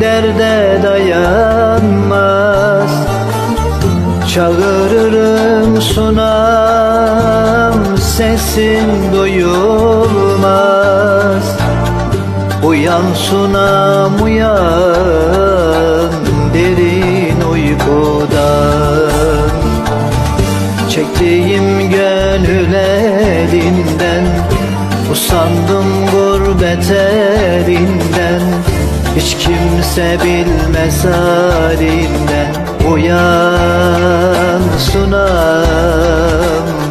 Derde dayanmaz. Çağırırım sunam Sesin duyulmaz. Uyan sunam uyan Derin uykudan. Çektiğim gönül elinden Usandım gurbet elinden Hiç kimse bilmez halinden Uyan sunam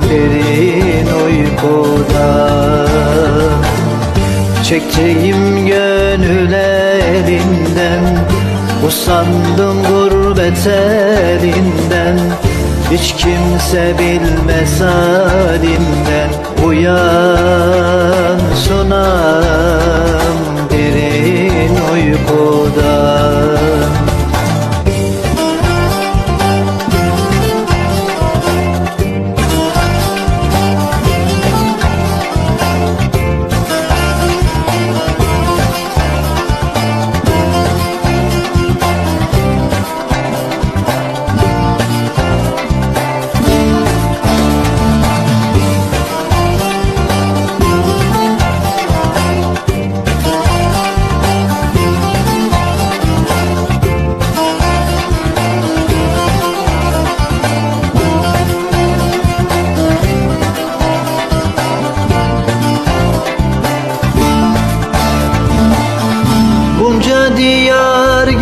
derin uykudan Çektiğim gönül elinden Usandım gurbet elinden. Hiç kimse bilmez halimden Uyan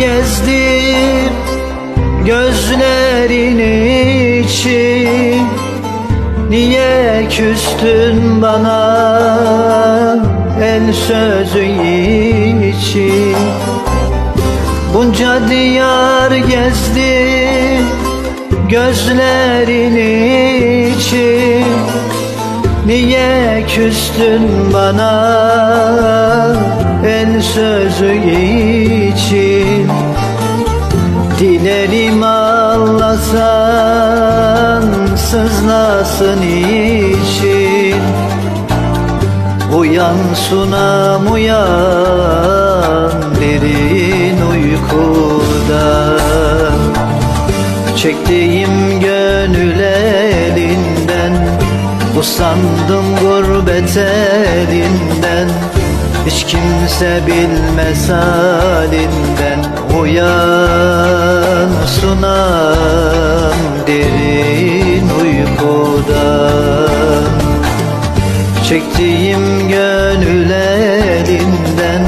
gezdim gözlerin için. Niye küstün bana el sözü için? Bunca diyar gezdim gözlerin için. Niye küstün bana el sözü için Dilerim ağlasan sızlasın için. Uyan sunam uyan derin uykudan Çektiğim gönül elinden Usandım gurbet elinden Hiç kimse bilmez halinden Uyan sunam derin uykudan. Çektiğim gönül elinden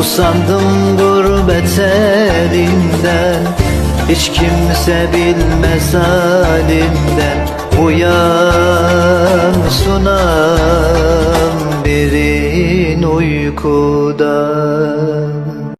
Usandım gurbet elinden. Hiç kimse bilmez halimden Uyan sunam derin uykudan